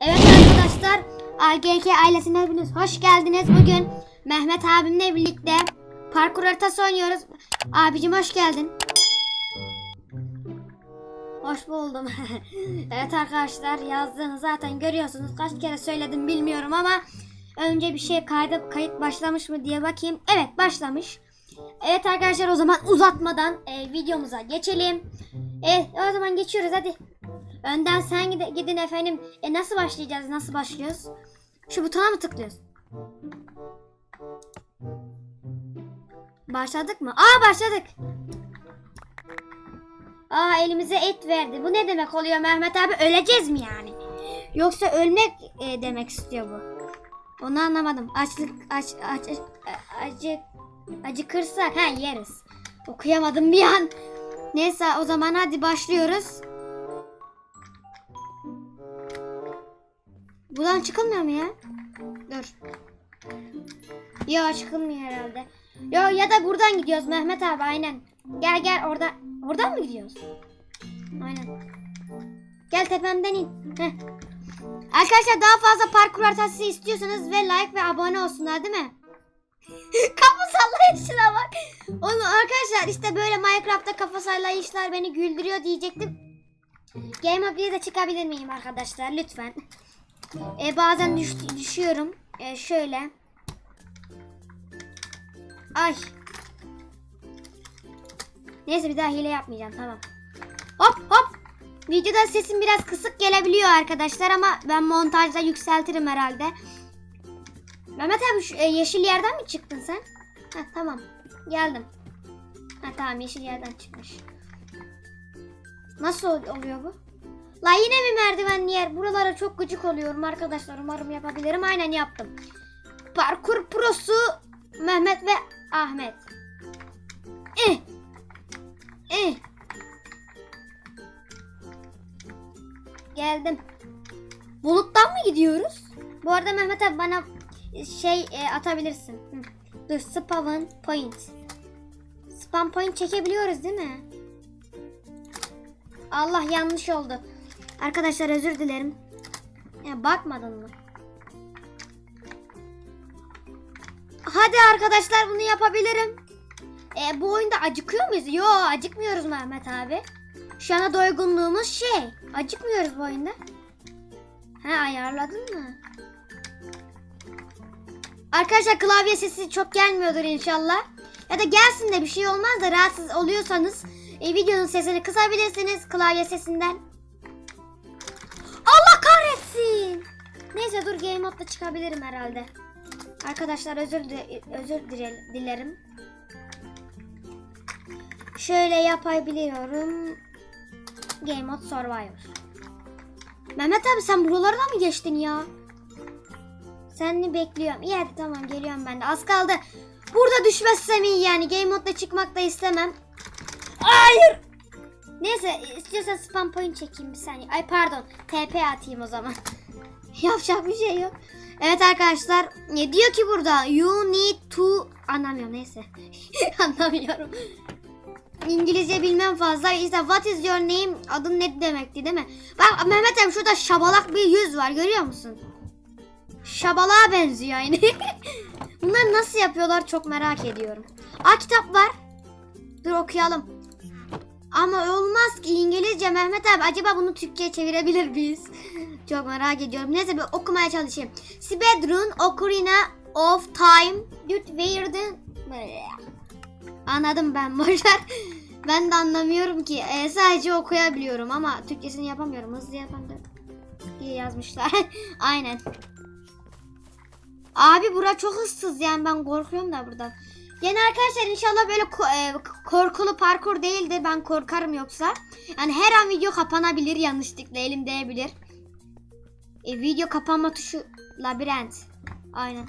Evet arkadaşlar, AGK ailesine hepiniz hoş geldiniz. Bugün Mehmet abimle birlikte parkur haritası oynuyoruz. Abicim hoş geldin. Hoş buldum. evet arkadaşlar yazdığını zaten görüyorsunuz. Kaç kere söyledim bilmiyorum ama önce bir şey kaydı kayıt başlamış mı diye bakayım. Evet başlamış. Evet arkadaşlar o zaman uzatmadan e, videomuza geçelim. Evet o zaman geçiyoruz hadi. Önden sen gide- gidin efendim. E nasıl başlayacağız? Nasıl başlıyoruz? Şu butona mı tıklıyoruz? Başladık mı? Aa başladık. Aa elimize et verdi. Bu ne demek oluyor Mehmet abi? Öleceğiz mi yani? Yoksa ölmek e, demek istiyor bu. Onu anlamadım. Açlık aç aç aç- acı acıkırsak ha yeriz. Okuyamadım bir an. Neyse o zaman hadi başlıyoruz. Buradan çıkılmıyor mu ya? Dur. Yo çıkılmıyor herhalde. Yo ya da buradan gidiyoruz Mehmet abi aynen. Gel gel orada. Oradan mı gidiyoruz? Aynen. Gel tepemden in. Heh. Arkadaşlar daha fazla parkur haritası istiyorsanız ve like ve abone olsunlar değil mi? kafa sallayışına bak. Onu arkadaşlar işte böyle Minecraft'ta kafa sallayışlar beni güldürüyor diyecektim. Game of de çıkabilir miyim arkadaşlar lütfen? E, bazen düş- düşüyorum. E, şöyle. Ay. Neyse bir daha hile yapmayacağım tamam. Hop hop. Videoda sesim biraz kısık gelebiliyor arkadaşlar ama ben montajda yükseltirim herhalde. Mehmet abi şu, e, yeşil yerden mi çıktın sen? Ha tamam. Geldim. Ha tamam yeşil yerden çıkmış. Nasıl ol- oluyor bu? La yine mi merdivenli yer? Buralara çok gıcık oluyorum arkadaşlar. Umarım yapabilirim. Aynen yaptım. Parkur prosu Mehmet ve Ahmet. Eh. Eh. Geldim. Buluttan mı gidiyoruz? Bu arada Mehmet abi bana şey e, atabilirsin. Hı. Dur spawn point. Spam point çekebiliyoruz değil mi? Allah yanlış oldu. Arkadaşlar özür dilerim. Ya bakmadın mı? Hadi arkadaşlar bunu yapabilirim. E, bu oyunda acıkıyor muyuz? Yo acıkmıyoruz Mehmet abi. Şu anda doygunluğumuz şey. Acıkmıyoruz bu oyunda. Ha ayarladın mı? Arkadaşlar klavye sesi çok gelmiyordur inşallah. Ya da gelsin de bir şey olmaz da rahatsız oluyorsanız e, videonun sesini kısabilirsiniz klavye sesinden. Neyse dur game modda çıkabilirim herhalde. Arkadaşlar özür özür dile- dilerim. Şöyle yapabiliyorum. Game mode survivor. Mehmet abi sen buralardan mı geçtin ya? Seni bekliyorum. İyi hadi tamam geliyorum ben de. Az kaldı. Burada düşmezsem iyi yani. Game modda çıkmak da istemem. Hayır. Neyse istiyorsan spam point çekeyim bir saniye. Ay pardon. TP atayım o zaman. Yapacak bir şey yok. Evet arkadaşlar. Ne diyor ki burada? You need to... Anlamıyorum neyse. Anlamıyorum. İngilizce bilmem fazla. İşte what is your name? Adın ne demekti değil mi? Bak Mehmet abi şurada şabalak bir yüz var görüyor musun? Şabalığa benziyor aynı. Bunları nasıl yapıyorlar çok merak ediyorum. Aa kitap var. Dur okuyalım. Ama olmaz ki İngilizce Mehmet abi. Acaba bunu Türkçe'ye çevirebilir miyiz? Çok merak ediyorum. Neyse bir okumaya çalışayım. Sibedrun Ocarina of Time Dut Weird'in Anladım ben boşver. Ben de anlamıyorum ki. Ee, sadece okuyabiliyorum ama Türkçesini yapamıyorum. Hızlı da diye yazmışlar. Aynen. Abi bura çok ıssız yani ben korkuyorum da burada. Yani arkadaşlar inşallah böyle ko- e, korkulu parkur değildir. Ben korkarım yoksa. Yani her an video kapanabilir yanlışlıkla elim değebilir. E, video kapanma tuşu labirent. Aynen.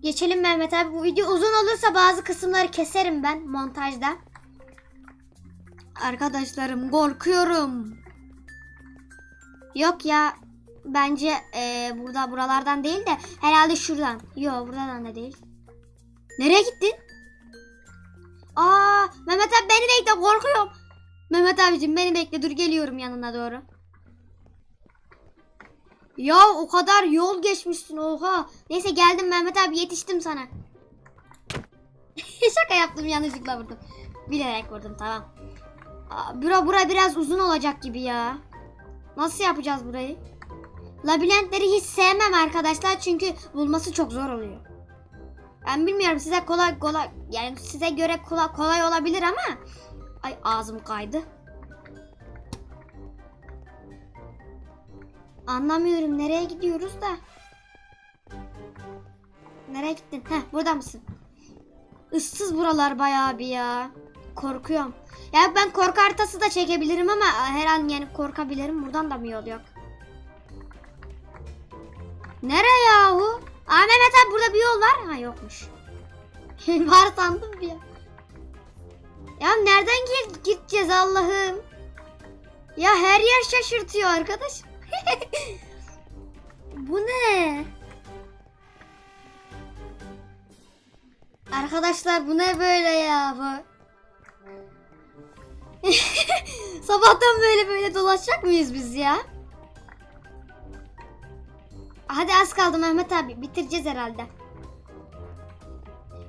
Geçelim Mehmet abi. Bu video uzun olursa bazı kısımları keserim ben montajda. Arkadaşlarım korkuyorum. Yok ya bence e, burada buralardan değil de herhalde şuradan. Yok buradan da değil. Nereye gittin? Aa Mehmet abi beni bekle korkuyorum. Mehmet abicim beni bekle dur geliyorum yanına doğru. Ya o kadar yol geçmişsin oha. Neyse geldim Mehmet abi yetiştim sana. Şaka yaptım yanlışlıkla vurdum. Bilerek vurdum tamam. Bura bura biraz uzun olacak gibi ya. Nasıl yapacağız burayı? Labirentleri hiç sevmem arkadaşlar çünkü bulması çok zor oluyor. Ben bilmiyorum size kolay kolay yani size göre kolay, kolay olabilir ama ay ağzım kaydı. Anlamıyorum nereye gidiyoruz da. Nereye gittin? Heh burada mısın? Issız buralar bayağı bir ya. Korkuyorum. Ya ben korku haritası da çekebilirim ama her an yani korkabilirim. Buradan da mı yol yok? Nereye yahu? Aa Mehmet abi burada bir yol var. Ha yokmuş. var sandım bir ya. Ya nereden gideceğiz Allah'ım? Ya her yer şaşırtıyor arkadaş. bu ne? Arkadaşlar bu ne böyle ya bu? Sabahtan böyle böyle dolaşacak mıyız biz ya? Hadi az kaldı Mehmet abi. Bitireceğiz herhalde.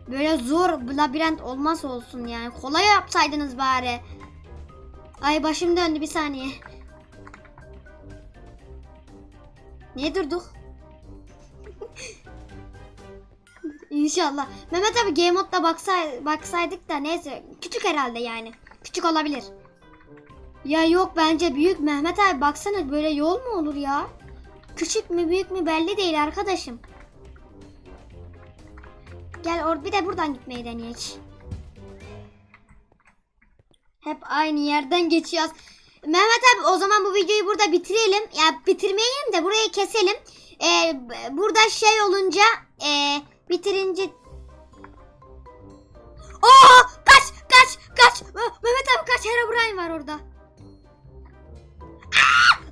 Böyle zor bir labirent olmaz olsun yani. Kolay yapsaydınız bari. Ay başım döndü bir saniye. Niye durduk? İnşallah. Mehmet abi Game Mode'da baksay baksaydık da neyse. Küçük herhalde yani. Küçük olabilir. Ya yok bence büyük Mehmet abi baksana böyle yol mu olur ya? Küçük mü büyük mü belli değil arkadaşım. Gel or bir de buradan gitmeyi deneyek. Hep aynı yerden geçiyoruz. Mehmet abi o zaman bu videoyu burada bitirelim. Ya bitirmeyelim de burayı keselim. Ee, burada şey olunca ee, bitirince Aa kaç kaç kaç Mehmet abi kaç Herobrine var orada. Aa!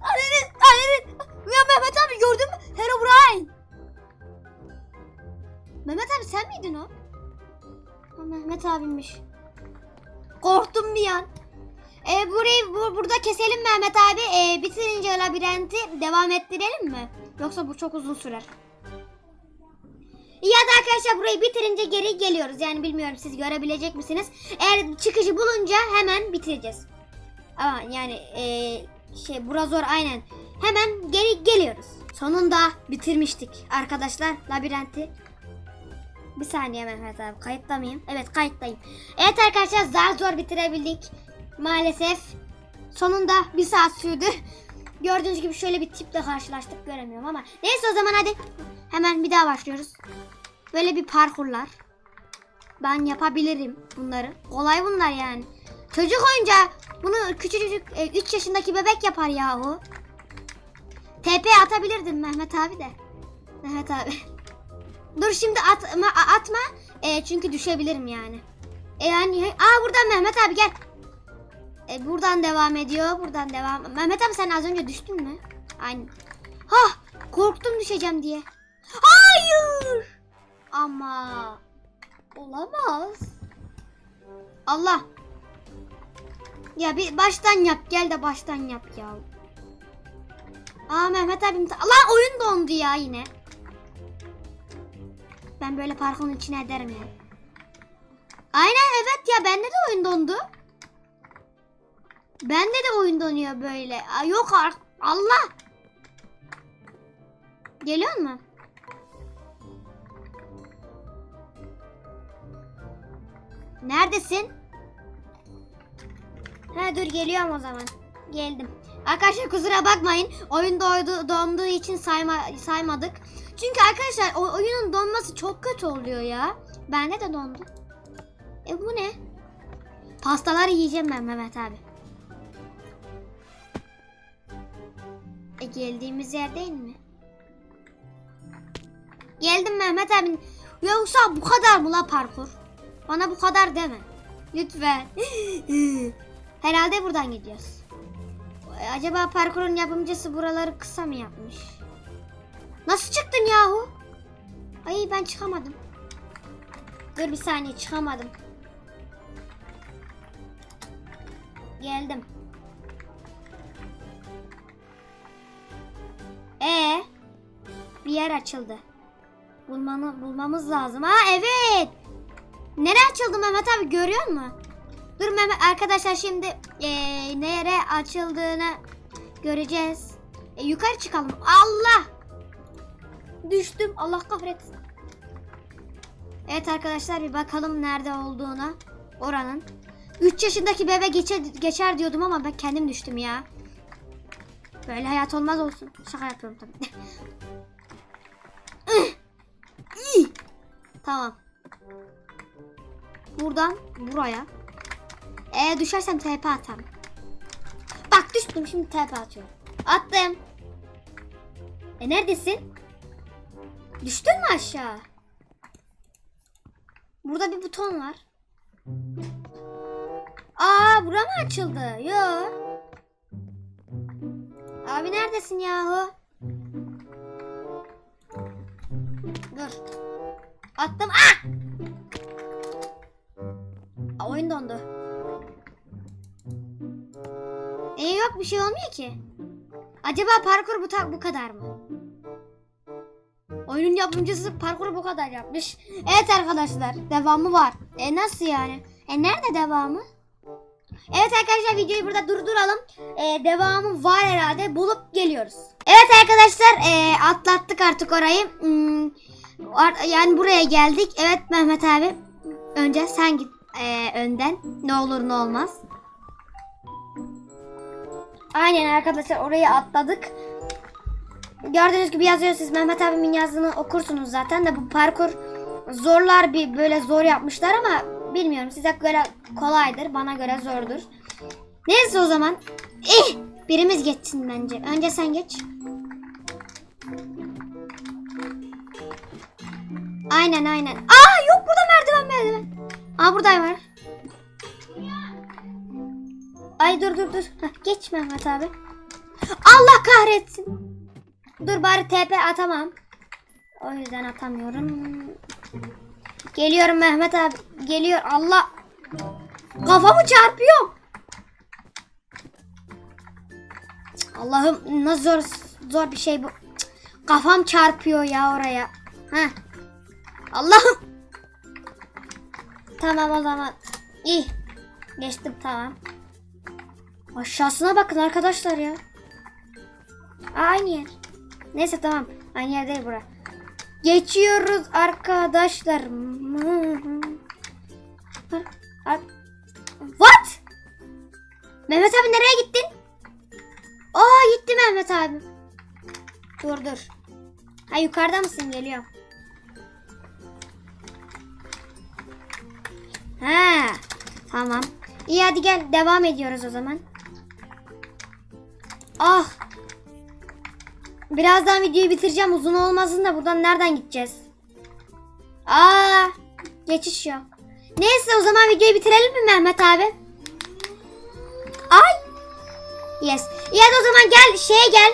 Annenin annenin ya Mehmet abi gördün mü Herobrine. Mehmet abi sen miydin o? Ha, Mehmet abimmiş. Korktum bir an. E, burayı bu- burada keselim Mehmet abi. E, bitirince labirenti devam ettirelim mi? Yoksa bu çok uzun sürer. Ya da arkadaşlar burayı bitirince geri geliyoruz. Yani bilmiyorum siz görebilecek misiniz? Eğer çıkışı bulunca hemen bitireceğiz. Ama yani e, şey bura zor aynen. Hemen geri geliyoruz. Sonunda bitirmiştik arkadaşlar labirenti. Bir saniye Mehmet abi kayıtta mıyım? Evet kayıttayım. Evet arkadaşlar zar zor bitirebildik. Maalesef sonunda bir saat sürdü. Gördüğünüz gibi şöyle bir tiple karşılaştık göremiyorum ama. Neyse o zaman hadi hemen bir daha başlıyoruz. Böyle bir parkurlar. Ben yapabilirim bunları. Kolay bunlar yani. Çocuk oyuncağı. Bunu küçücük 3 yaşındaki bebek yapar yahu. TP atabilirdim Mehmet abi de. Mehmet abi. Dur şimdi atma atma. E, çünkü düşebilirim yani. E yani aa buradan Mehmet abi gel. E, buradan devam ediyor. Buradan devam. Mehmet abi sen az önce düştün mü? Aynen. Hah korktum düşeceğim diye. Hayır. Ama olamaz. Allah. Ya bir baştan yap. Gel de baştan yap ya. Aa Mehmet abim. Lan oyun dondu ya yine. Ben böyle parkurun içine ederim ya. Aynen evet ya bende de oyun dondu. Bende de oyun donuyor böyle. Aa, yok artık. Allah. Geliyor mu? Neredesin? Ha dur geliyorum o zaman. Geldim. Arkadaşlar kusura bakmayın. Oyun doydu, donduğu için sayma, saymadık. Çünkü arkadaşlar o, oyunun donması çok kötü oluyor ya. Bende de dondu. E bu ne? Pastaları yiyeceğim ben Mehmet abi. E geldiğimiz yer değil mi? Geldim Mehmet abi. Yoksa bu kadar mı la parkur? Bana bu kadar deme. Lütfen. Herhalde buradan gidiyoruz. Acaba parkurun yapımcısı buraları kısa mı yapmış? Nasıl çıktın yahu? Ay ben çıkamadım. Dur bir saniye çıkamadım. Geldim. E bir yer açıldı. Bulmanı, bulmamız lazım. Ha evet. Nereye açıldı Mehmet abi görüyor musun? Dur Mehmet arkadaşlar şimdi eee nereye açıldığını göreceğiz. E, yukarı çıkalım. Allah! Düştüm. Allah kahretsin. Evet arkadaşlar bir bakalım nerede olduğuna. Oranın. 3 yaşındaki bebe geçer, geçer diyordum ama ben kendim düştüm ya. Böyle hayat olmaz olsun. Şaka yapıyorum tabii. Tamam. Buradan buraya. Eğer düşersem TP atarım. Bak düştüm şimdi TP atıyorum. Attım. E neredesin? Düştün mü aşağı? Burada bir buton var. Aa bura mı açıldı? Yo. Abi neredesin yahu? Dur. Attım. Ah! Aa, oyun dondu. E yok bir şey olmuyor ki. Acaba parkur bu, bu kadar mı? Oyunun yapımcısı parkuru bu kadar yapmış. Evet arkadaşlar devamı var. E nasıl yani? E nerede devamı? Evet arkadaşlar videoyu burada durduralım. E, devamı var herhalde. Bulup geliyoruz. Evet arkadaşlar e, atlattık artık orayı. Hmm, yani buraya geldik. Evet Mehmet abi. Önce sen git e, önden. Ne olur ne olmaz. Aynen arkadaşlar orayı atladık. Gördüğünüz gibi yazıyor siz Mehmet abimin yazdığını okursunuz zaten de bu parkur zorlar bir böyle zor yapmışlar ama bilmiyorum size göre kolaydır bana göre zordur. Neyse o zaman eh, birimiz geçsin bence. Önce sen geç. Aynen aynen. Aa yok burada merdiven merdiven. Aa burada var. Ay dur dur dur. Heh, geç Mehmet abi. Allah kahretsin. Dur bari TP atamam. O yüzden atamıyorum. Geliyorum Mehmet abi. Geliyor Allah. Kafamı çarpıyor. Allah'ım nasıl zor zor bir şey bu. Kafam çarpıyor ya oraya. Heh. Allah'ım. Tamam o zaman. İyi. Geçtim tamam. Aşağısına bakın arkadaşlar ya. Aynı yer. Neyse tamam. Aynı yer değil bura. Geçiyoruz arkadaşlar. What? Mehmet abi nereye gittin? Aa gitti Mehmet abi. Dur dur. Ha yukarıda mısın? Geliyorum. Ha tamam. İyi hadi gel devam ediyoruz o zaman. Ah Birazdan videoyu bitireceğim. Uzun olmasın da buradan nereden gideceğiz? Aa, geçiş yok. Neyse o zaman videoyu bitirelim mi Mehmet abi? Ay. Yes. İyi hadi o zaman gel şeye gel.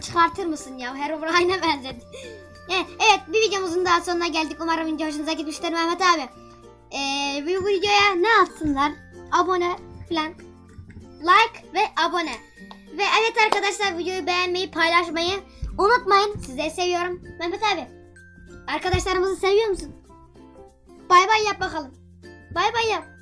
Çıkartır mısın ya? Herobrine'e benzedi. evet, bir videomuzun daha sonuna geldik. Umarım video hoşunuza gitmiştir Mehmet abi. Ee, bu videoya ne yapsınlar? Abone falan. Like ve abone. Ve evet arkadaşlar videoyu beğenmeyi, paylaşmayı unutmayın. Sizleri seviyorum. Mehmet abi. Arkadaşlarımızı seviyor musun? Bay bay yap bakalım. Bay bay yap.